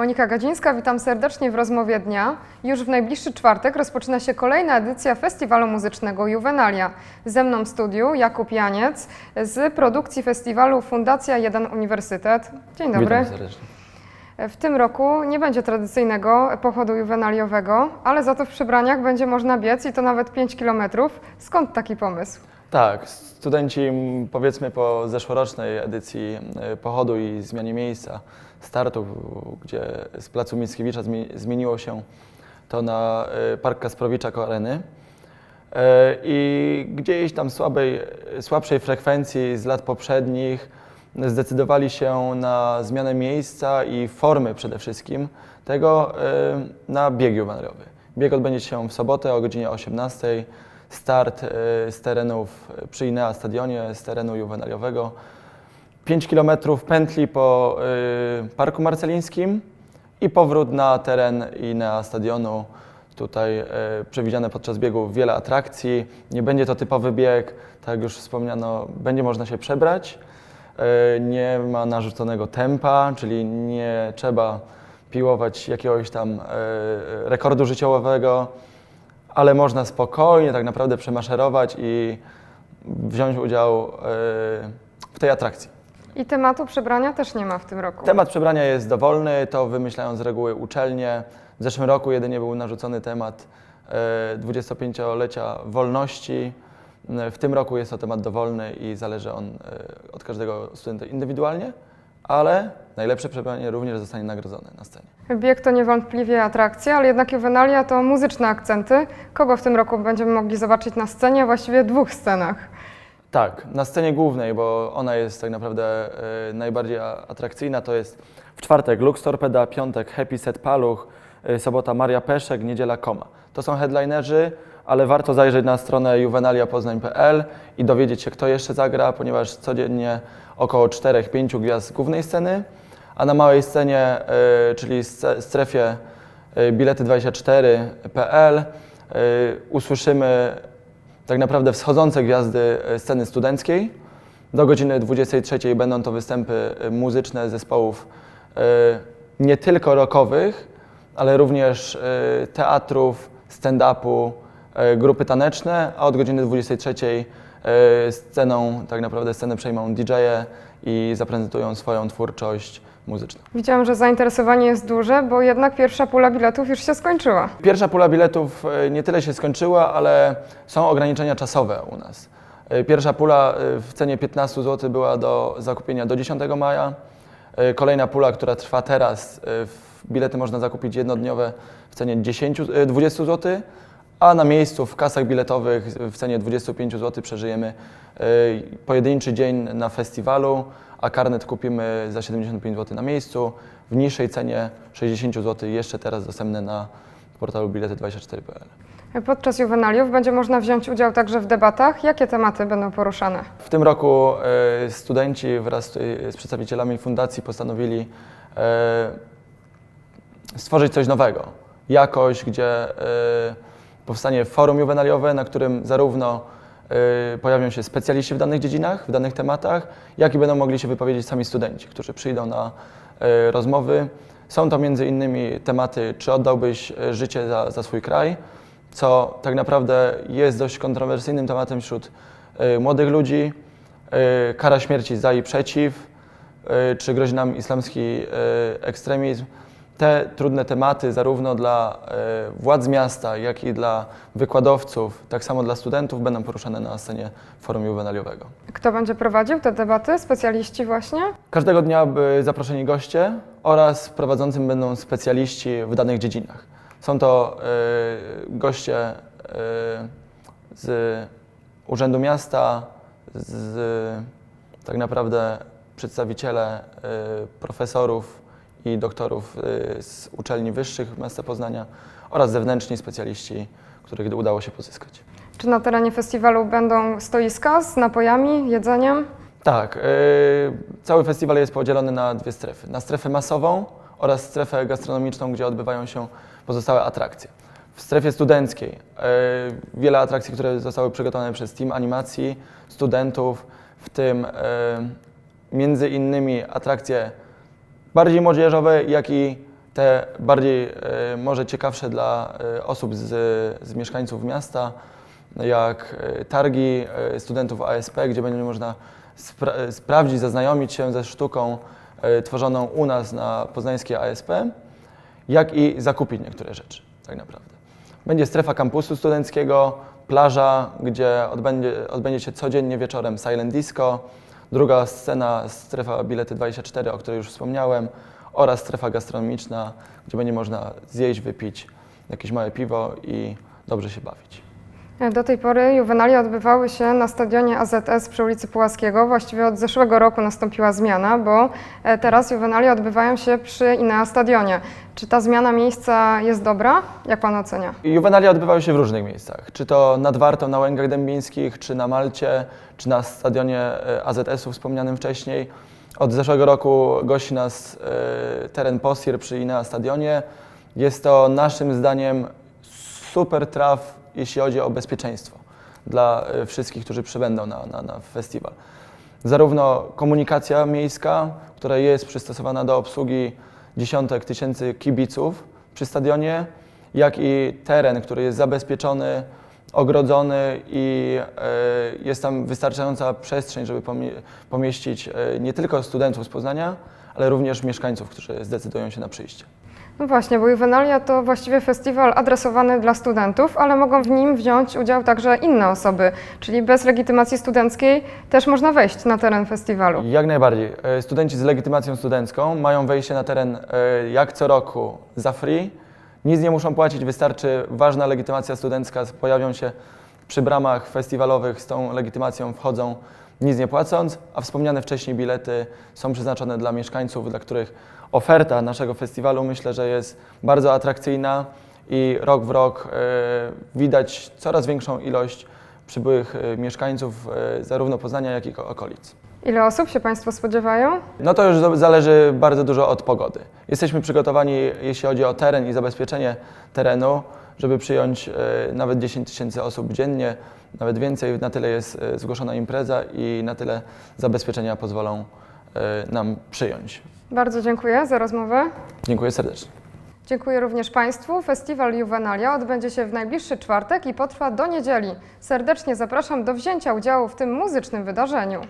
Monika Gadzińska, witam serdecznie w rozmowie dnia. Już w najbliższy czwartek rozpoczyna się kolejna edycja Festiwalu Muzycznego Juvenalia. Ze mną w studiu Jakub Janiec z produkcji festiwalu Fundacja Jeden Uniwersytet. Dzień dobry. Witam serdecznie. W tym roku nie będzie tradycyjnego pochodu juwenaliowego, ale za to w przebraniach będzie można biec i to nawet 5 kilometrów. Skąd taki pomysł? Tak, studenci powiedzmy po zeszłorocznej edycji e, pochodu i zmianie miejsca startu, gdzie z placu Mickiewicza zmi- zmieniło się to na e, Park Kasprowicza koło Areny. E, I gdzieś tam słabej, słabszej frekwencji z lat poprzednich zdecydowali się na zmianę miejsca i formy przede wszystkim tego na bieg juwenaliowy. Bieg odbędzie się w sobotę o godzinie 18. Start e, z terenów przy Inea Stadionie, z terenu juwenaliowego. 5 km pętli po y, Parku Marcelińskim i powrót na teren Inea Stadionu. Tutaj y, przewidziane podczas biegu wiele atrakcji. Nie będzie to typowy bieg, tak jak już wspomniano, będzie można się przebrać. Nie ma narzuconego tempa, czyli nie trzeba piłować jakiegoś tam rekordu życiowego, ale można spokojnie tak naprawdę przemaszerować i wziąć udział y, w tej atrakcji. I tematu przebrania też nie ma w tym roku. Temat przebrania jest dowolny, to wymyślają z reguły uczelnie. W zeszłym roku jedynie był narzucony temat e, 25-lecia wolności. E, W tym roku jest to temat dowolny i zależy on od każdego studenta indywidualnie, ale najlepsze przebranie również zostanie nagrodzone na scenie. Bieg to niewątpliwie atrakcja, ale jednak juwenalia to muzyczne akcenty. Kogo w tym roku będziemy mogli zobaczyć na scenie, właściwie dwóch scenach. Tak, na scenie głównej, bo ona jest tak naprawdę e, najbardziej atrakcyjna, to jest w czwartek Lux Torpeda, piątek Happy Set Paluch, e, sobota Maria Peszek, niedziela Koma. To są headlinerzy, ale warto zajrzeć na stronę juvenaliapoznań.pl i dowiedzieć się, kto jeszcze zagra, ponieważ codziennie około 4-5 gwiazd głównej sceny, a na małej scenie, e, czyli strefie e, bilety24.pl e, usłyszymy tak naprawdę wschodzące gwiazdy sceny studenckiej. Do godziny 23 będą to występy muzyczne zespołów nie tylko rockowych, ale również teatrów, stand-upu, grupy taneczne, a od godziny 23 e, sceną, tak naprawdę scenę przejmą DJ-e i zaprezentują swoją twórczość muzyczną. Widziałam, że zainteresowanie jest duże, bo jednak pierwsza pula biletów już się skończyła. Pierwsza pula biletów e, nie tyle się skończyła, ale są ograniczenia czasowe u nas. E, Pierwsza pula e, w cenie 15 zł była do zakupienia do 10 maja. E, Kolejna pula, która trwa teraz, e, bilety można zakupić jednodniowe w cenie 10, e, 20 zł, a na miejscu w kasach biletowych w cenie 25 zł przeżyjemy e, pojedynczy dzień na festiwalu, a karnet kupimy za 75 zł na miejscu w niższej cenie 60 zł jeszcze teraz dostępne na portalu bilety24.pl. Podczas juwenaliów będzie można wziąć udział także w debatach. Jakie tematy będą poruszane? W tym roku e, studenci wraz z, z przedstawicielami fundacji postanowili stworzyć coś nowego. Jakoś, gdzie powstanie forum juwenaliowe, na którym zarówno e, pojawią się specjaliści w danych dziedzinach, w danych tematach, jak i będą mogli się wypowiedzieć sami studenci, którzy przyjdą na e, rozmowy. Są to między innymi tematy, czy oddałbyś e, życie za, za swój kraj, co tak naprawdę jest dość kontrowersyjnym tematem wśród młodych ludzi. Kara śmierci za i przeciw, czy grozi nam islamski ekstremizm. Te trudne tematy zarówno dla e, władz miasta, jak i dla wykładowców, tak samo dla studentów będą poruszane na scenie forum juwenaliowego. Kto będzie prowadził te debaty? Specjaliści właśnie? Każdego dnia zaproszeni goście oraz prowadzącym będą specjaliści w danych dziedzinach. Są to e, goście e, z Urzędu Miasta, z tak naprawdę przedstawiciele profesorów i doktorów e, z uczelni wyższych miasta Poznania oraz zewnętrzni specjaliści, których udało się pozyskać. Czy na terenie festiwalu będą stoiska z napojami, jedzeniem? Tak, yy, cały festiwal jest podzielony na dwie strefy. Na strefę masową oraz strefę gastronomiczną, gdzie odbywają się pozostałe atrakcje. W strefie studenckiej yy, wiele atrakcji, które zostały przygotowane przez team animacji studentów, w tym między innymi atrakcje bardziej młodzieżowe, jak i te bardziej e, może ciekawsze dla e, osób z, z mieszkańców miasta, jak e, targi studentów ASP, gdzie będzie można spra- sprawdzić, zaznajomić się ze sztuką tworzoną u nas na poznańskiej ASP, jak i zakupić niektóre rzeczy, tak naprawdę. Będzie strefa kampusu studenckiego, plaża, gdzie odbędzie, odbędzie się codziennie wieczorem silent disco, druga scena, strefa bilety 24, o której już wspomniałem, oraz strefa gastronomiczna, gdzie będzie można zjeść, wypić jakieś małe piwo i dobrze się bawić. Do tej pory juwenalia odbywały się na stadionie AZS przy ulicy Pułaskiego. Właściwie od zeszłego roku nastąpiła zmiana, bo e, teraz juwenalia odbywają się przy Inea Stadionie. Czy ta zmiana miejsca jest dobra? Jak Pan ocenia? Juwenalia odbywały się w różnych miejscach, czy to nad Wartą na Łęgach Dębińskich, czy na Malcie, czy na stadionie e, AZS-u wspomnianym wcześniej. Od zeszłego roku gości nas e, teren Posir przy Inea Stadionie. Jest to naszym zdaniem super traf, jeśli chodzi o bezpieczeństwo dla e, wszystkich, którzy przybędą na, na, na festiwal. Zarówno komunikacja miejska, która jest przystosowana do obsługi dziesiątek tysięcy kibiców przy stadionie, jak i teren, który jest zabezpieczony, ogrodzony i e, jest tam wystarczająca przestrzeń, żeby pomie- pomieścić e, nie tylko studentów z Poznania, ale również mieszkańców, którzy zdecydują się na przyjście. No właśnie, bo juwenalia to właściwie festiwal adresowany dla studentów, ale mogą w nim wziąć udział także inne osoby, czyli bez legitymacji studenckiej też można wejść na teren festiwalu. Jak najbardziej. E, Studenci z legitymacją studencką mają wejście na teren e, jak co roku za free. Nic nie muszą płacić, wystarczy ważna legitymacja studencka. Pojawią się przy bramach festiwalowych z tą legitymacją, wchodzą nic nie płacąc, a wspomniane wcześniej bilety są przeznaczone dla mieszkańców, dla których oferta naszego festiwalu myślę, że jest bardzo atrakcyjna i rok w rok e, widać coraz większą ilość przybyłych e, mieszkańców e, zarówno Poznania, jak i ko- okolic. Ile osób się Państwo spodziewają? No to już za- zależy bardzo dużo od pogody. Jesteśmy przygotowani, jeśli chodzi o teren i zabezpieczenie terenu, żeby przyjąć e, nawet 10 tysięcy osób dziennie, nawet więcej. Na tyle jest e, zgłoszona impreza i na tyle zabezpieczenia pozwolą e, nam przyjąć. Bardzo dziękuję za rozmowę. Dziękuję serdecznie. Dziękuję również Państwu. Festiwal Juvenalia odbędzie się w najbliższy czwartek i potrwa do niedzieli. Serdecznie zapraszam do wzięcia udziału w tym muzycznym wydarzeniu.